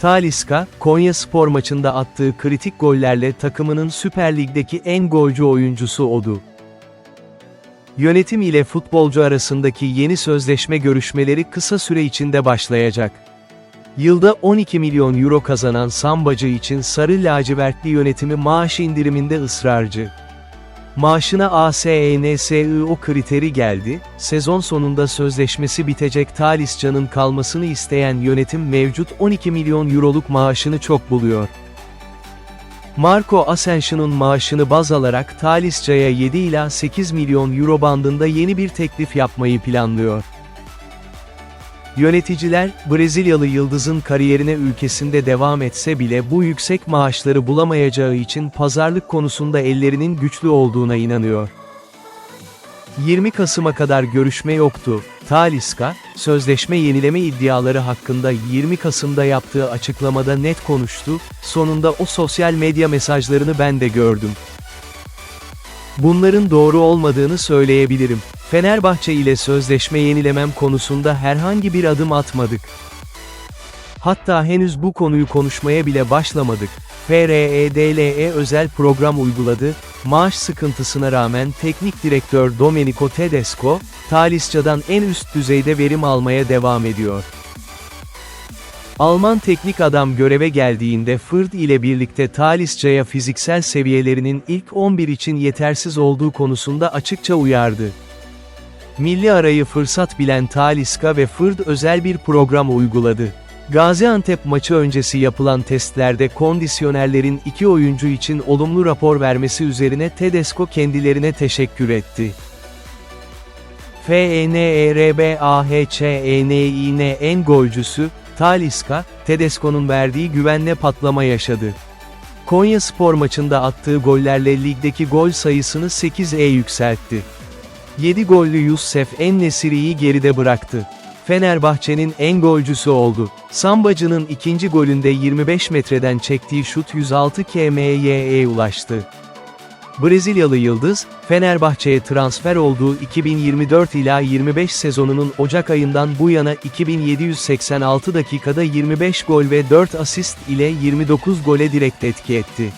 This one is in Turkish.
Talisca, Konya spor maçında attığı kritik gollerle takımının Süper Lig'deki en golcü oyuncusu oldu. Yönetim ile futbolcu arasındaki yeni sözleşme görüşmeleri kısa süre içinde başlayacak. Yılda 12 milyon euro kazanan Sambacı için Sarı Lacivertli yönetimi maaş indiriminde ısrarcı. Maaşına ASENSIO kriteri geldi, sezon sonunda sözleşmesi bitecek Talisca'nın kalmasını isteyen yönetim mevcut 12 milyon euroluk maaşını çok buluyor. Marco Asensio'nun maaşını baz alarak Talisca'ya 7 ila 8 milyon euro bandında yeni bir teklif yapmayı planlıyor. Yöneticiler, Brezilyalı yıldızın kariyerine ülkesinde devam etse bile bu yüksek maaşları bulamayacağı için pazarlık konusunda ellerinin güçlü olduğuna inanıyor. 20 Kasım'a kadar görüşme yoktu. Talisca, sözleşme yenileme iddiaları hakkında 20 Kasım'da yaptığı açıklamada net konuştu, sonunda o sosyal medya mesajlarını ben de gördüm. Bunların doğru olmadığını söyleyebilirim. Fenerbahçe ile sözleşme yenilemem konusunda herhangi bir adım atmadık. Hatta henüz bu konuyu konuşmaya bile başlamadık. FREDLE E özel program uyguladı, maaş sıkıntısına rağmen teknik direktör Domenico Tedesco, Talisca'dan en üst düzeyde verim almaya devam ediyor. Alman teknik adam göreve geldiğinde Fırd ile birlikte Talisca'ya fiziksel seviyelerinin ilk 11 için yetersiz olduğu konusunda açıkça uyardı. Milli arayı fırsat bilen Talisca ve Fırd özel bir program uyguladı. Gaziantep maçı öncesi yapılan testlerde kondisyonerlerin iki oyuncu için olumlu rapor vermesi üzerine Tedesco kendilerine teşekkür etti. E FENERBAHÇENİN en golcüsü, Talisca, Tedesco'nun verdiği güvenle patlama yaşadı. Konya spor maçında attığı gollerle ligdeki gol sayısını 8'e yükseltti. 7 gollü Youssef En-Nesyri'yi geride bıraktı. Fenerbahçe'nin en golcüsü oldu. Sambacı'nın ikinci golünde 25 metreden çektiği şut 106 km'ye ulaştı. Brezilyalı Yıldız, Fenerbahçe'ye transfer olduğu 2024 ila 25 sezonunun Ocak ayından bu yana 2786 dakikada 25 gol ve 4 asist ile 29 gole direkt etki etti.